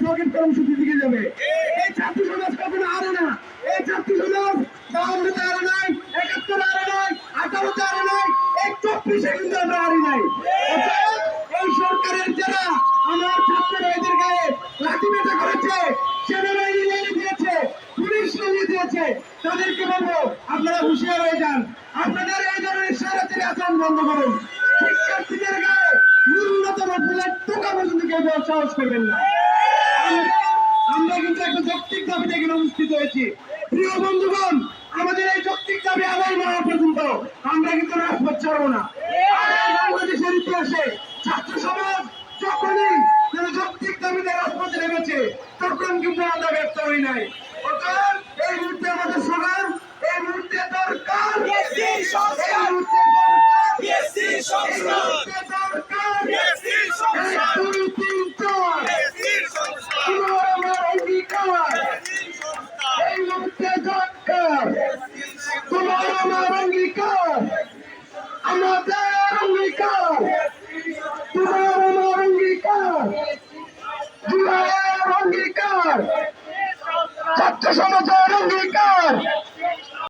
ব্লকের কর্মসূচি দিকে যাবে। এই ছাত্র সমাজ কখনো আরে না। এই ছাত্র সমাজ বাউন্নতে আরে নাই, একাত্তর আরে নাই আঠারোতে আরে নাই, এই চব্বিশে কিন্তু আমরা আরে নাই। এই সরকারের যারা আমার ছাত্ররা এদের গায়ে লাঠি পেটা করেছে, সেনাবাহিনী নিয়ে দিয়েছে, পুলিশ নিয়ে দিয়েছে, তাদেরকে বলব, আপনারা হুঁশিয়ার হয়ে যান। আপনাদের এই ধরনের সারাচারি আচরণ বন্ধ করুন। শিক্ষার্থীদের গায়ে ন্যূনতম ফুলের টোকা পর্যন্ত কেউ সাহস করবেন না। আমরা কিন্তু একটা যৌক্তিক দাবিতে এখানে উপস্থিত হয়েছি। প্রিয় বন্ধুগণ আমাদের এই যৌক্তিক দাবি আদায় না পর্যন্ত আমরা কিন্তু রাজপথ ছাড়বো না। বাংলাদেশের ইতিহাসে ছাত্র সমাজ যখনই যৌক্তিক দাবিতে রাজপথে নেমেছে তখন কিন্তু আমরা ব্যর্থ হই নাই। এই মুহূর্তে আমাদের স্লোগান এই মুহূর্তে দরকার এই মুহূর্তে দরকার এই মুহূর্তে দরকার আমার অঙ্গীকার আমাদের অঙ্গীকার তোমার আমার অঙ্গীকার জুলাইয়ের অঙ্গীকার ছাত্র সমাজের অঙ্গীকার